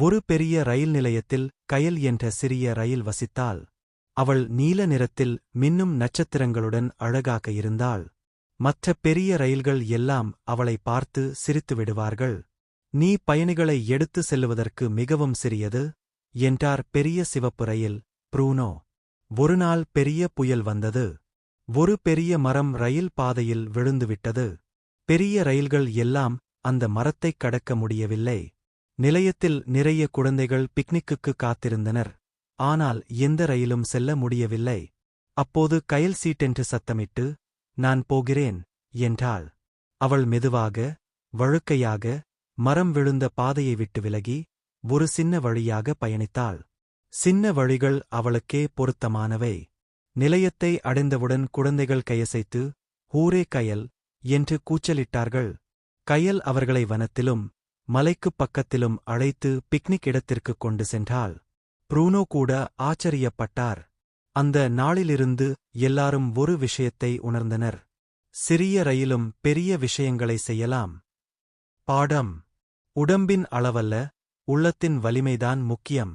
ஒரு பெரிய ரயில் நிலையத்தில் கயல் என்ற சிறிய ரயில் வசித்தாள். அவள் நீல நிறத்தில் மின்னும் நட்சத்திரங்களுடன் அழகாக இருந்தாள். மற்ற பெரிய ரயில்கள் எல்லாம் அவளை பார்த்து சிரித்து விடுவார்கள். நீ பயணிகளை எடுத்து செல்லுவதற்கு மிகவும் சிறியது என்றார் பெரிய சிவப்பு ரயில் ப்ரூனோ. ஒருநாள் பெரிய புயல் வந்தது. ஒரு பெரிய மரம் ரயில் பாதையில் விழுந்துவிட்டது. பெரிய ரயில்கள் எல்லாம் அந்த மரத்தைக் கடக்க முடியவில்லை. நிலையத்தில் நிறைய குழந்தைகள் பிக்னிக்குக்கு காத்திருந்தனர். ஆனால் எந்த ரயிலும் செல்ல முடியவில்லை. அப்போது கயல் சீட்டென்று சத்தமிட்டு நான் போகிறேன் என்றாள். அவள் மெதுவாக வழுக்கையாக மரம் விழுந்த பாதையை விட்டு விலகி ஒரு சின்ன வழியாக பயணித்தாள். சின்ன வழிகள் அவளுக்கே பொருத்தமானவை. நிலையத்தை அடைந்தவுடன் குழந்தைகள் கையசைத்து ஊரே கயல் என்று கூச்சலிட்டார்கள். கயல் அவர்களை வனத்திலும் மலைக்குப் பக்கத்திலும் அழைத்து பிக்னிக் இடத்திற்கு கொண்டு சென்றாள். ப்ரூனோ கூட ஆச்சரியப்பட்டார். அந்த நாளிலிருந்து எல்லாரும் ஒரு விஷயத்தை உணர்ந்தனர். சிறிய ரயிலும் பெரிய விஷயங்களை செய்யலாம். பாடம். உடம்பின் அளவல்ல உள்ளத்தின் வலிமைதான் முக்கியம்.